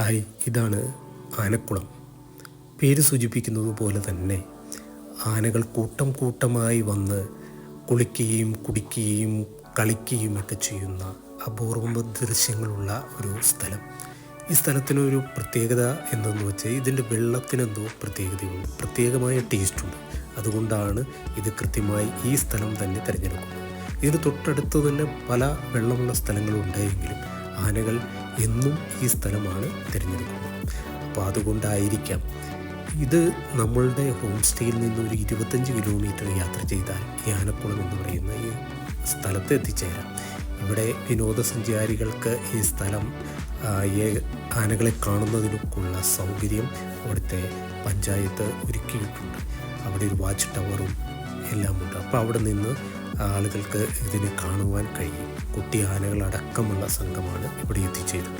Hi ഇതാണ് ആനക്കുളം. പേര് സൂചിപ്പിക്കുന്നത് പോലെ തന്നെ ആനകൾ കൂട്ടം കൂട്ടമായി വന്ന് കുളിക്കുകയും കുടിക്കുകയും കളിക്കുകയും ഒക്കെ ചെയ്യുന്ന അപൂർവ ദൃശ്യങ്ങളുള്ള ഒരു സ്ഥലം. ഈ സ്ഥലത്തിനൊരു പ്രത്യേകത എന്തെന്ന് വെച്ചാൽ ഇതിന്റെ വെള്ളത്തിനെന്തോ പ്രത്യേകതയുണ്ട്. പ്രത്യേകമായ ടേസ്റ്റുണ്ട് അതുകൊണ്ടാണ് ഇത് കൃത്യമായി ഈ സ്ഥലം തന്നെ തിരഞ്ഞെടുക്കുന്നത്. ഇതിന് തൊട്ടടുത്ത് തന്നെ പല വെള്ളമുള്ള സ്ഥലങ്ങളും ഉണ്ടായെങ്കിലും ആനകൾ എന്നും ഈ സ്ഥലമാണ് തിരഞ്ഞെടുക്കുന്നത്. അപ്പോൾ അതുകൊണ്ടായിരിക്കാം ഇത് നമ്മളുടെ ഹോം സ്റ്റേയിൽ നിന്ന് ഒരു ഇരുപത്തഞ്ച് കിലോമീറ്റർ യാത്ര ചെയ്താൽ ഈ ആനക്കുളം എന്ന് പറയുന്ന ഈ സ്ഥലത്ത് എത്തിച്ചേരാം. ഇവിടെ വിനോദസഞ്ചാരികൾക്ക് ഈ സ്ഥലം ആനകളെ കാണുന്നതിനൊക്കെയുള്ള സൗകര്യം അവിടുത്തെ പഞ്ചായത്ത് ഒരുക്കിയിട്ടുണ്ട്. അവിടെ ഒരു വാച്ച് ടവറും എല്ലാമുണ്ട്. അപ്പോൾ അവിടെ നിന്ന് ആളുകൾക്ക് ഇതിനെ കാണുവാൻ കഴിയും. കുട്ടി ആനകളടക്കമുള്ള സംഘമാണ് ഇവിടെ എത്തിച്ചേരുന്നത്.